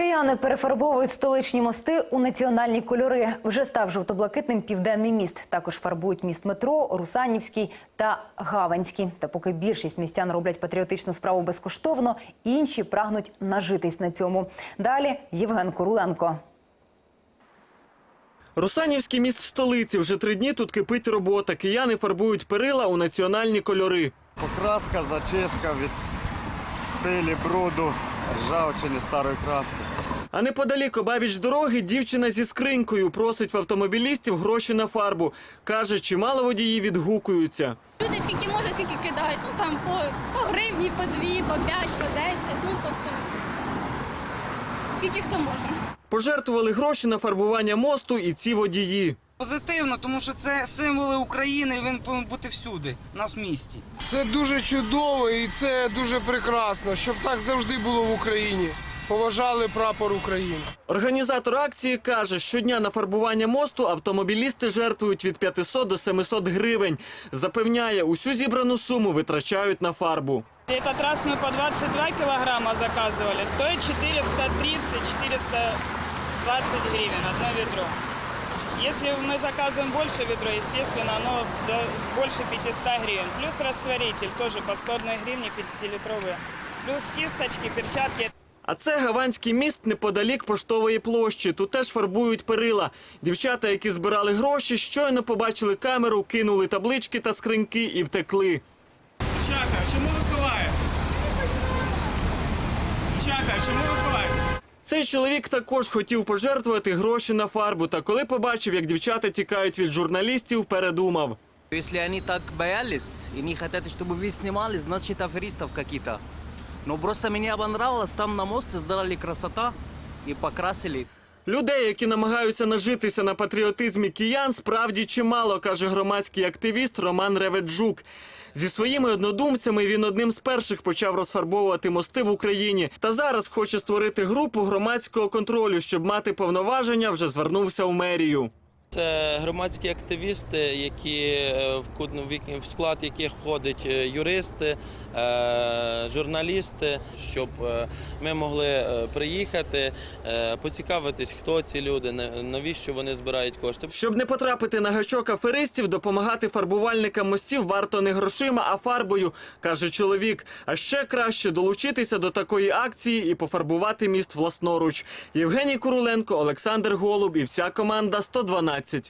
Кияни перефарбовують столичні мости у національні кольори. Вже став жовто-блакитним південний міст. Також фарбують міст метро, Русанівський та Гаванський. Та поки більшість містян роблять патріотичну справу безкоштовно, інші прагнуть нажитись на цьому. Далі Євген Куруленко. Русанівський міст столиці. Вже три дні тут кипить робота. Кияни фарбують перила у національні кольори. Покраска, зачистка від пилі, бруду, ржавчини, старої краски. А неподалік обабіч дороги дівчина зі скринькою просить в автомобілістів гроші на фарбу. Каже, чимало водії відгукуються. Люди скільки можуть, скільки кидають. Ну там по, по гривні, по дві, по п'ять, по десять. Ну тобто скільки хто може. Пожертвували гроші на фарбування мосту і ці водії. Позитивно, тому що це символи України, і він повинен бути всюди, у нас в місті. Це дуже чудово і це дуже прекрасно, щоб так завжди було в Україні. Поважали прапор України. Організатор акції каже, щодня на фарбування мосту автомобілісти жертвують від 500 до 700 гривень. Запевняє, усю зібрану суму витрачають на фарбу. Этот раз мы по 22 килограмма заказывали. Стоит 430-420 гривен одно ведро. Если мы заказываем больше ведро, естественно, оно до- с больше 500 гривен. Плюс растворитель тоже по 101 гривне 5-литровые. Плюс кисточки, перчатки. А це Гаванський міст неподалік поштової площі. Тут теж фарбують перила. Дівчата, які збирали гроші, щойно побачили камеру, кинули таблички та скриньки і втекли. Дівчата, чому ви ховаєтесь? Дівчата, чому ви ховаєтесь? Цей чоловік також хотів пожертвувати гроші на фарбу. Та коли побачив, як дівчата тікають від журналістів, передумав. Якщо вони так боялись і не хочуть, щоб ви знімали, значить аферистов якісь. Ну просто мені понравилось, там на мості здали красота і покрасили. Людей, які намагаються нажитися на патріотизмі киян, справді чимало, каже громадський активіст Роман Реведжук. Зі своїми однодумцями він одним з перших почав розфарбовувати мости в Україні. Та зараз хоче створити групу громадського контролю, щоб мати повноваження, вже звернувся в мерію. Це громадські активісти, які е, в в склад яких входять е, юристи, е, журналісти, щоб ми могли приїхати, поцікавитись, хто ці люди, на- навіщо вони збирають кошти. Щоб не потрапити на гачок аферистів, допомагати фарбувальникам мостів варто не грошима, а фарбою, каже чоловік. А ще краще долучитися до такої акції і пофарбувати міст власноруч. Євгеній Куруленко, Олександр Голуб і вся команда 112. 15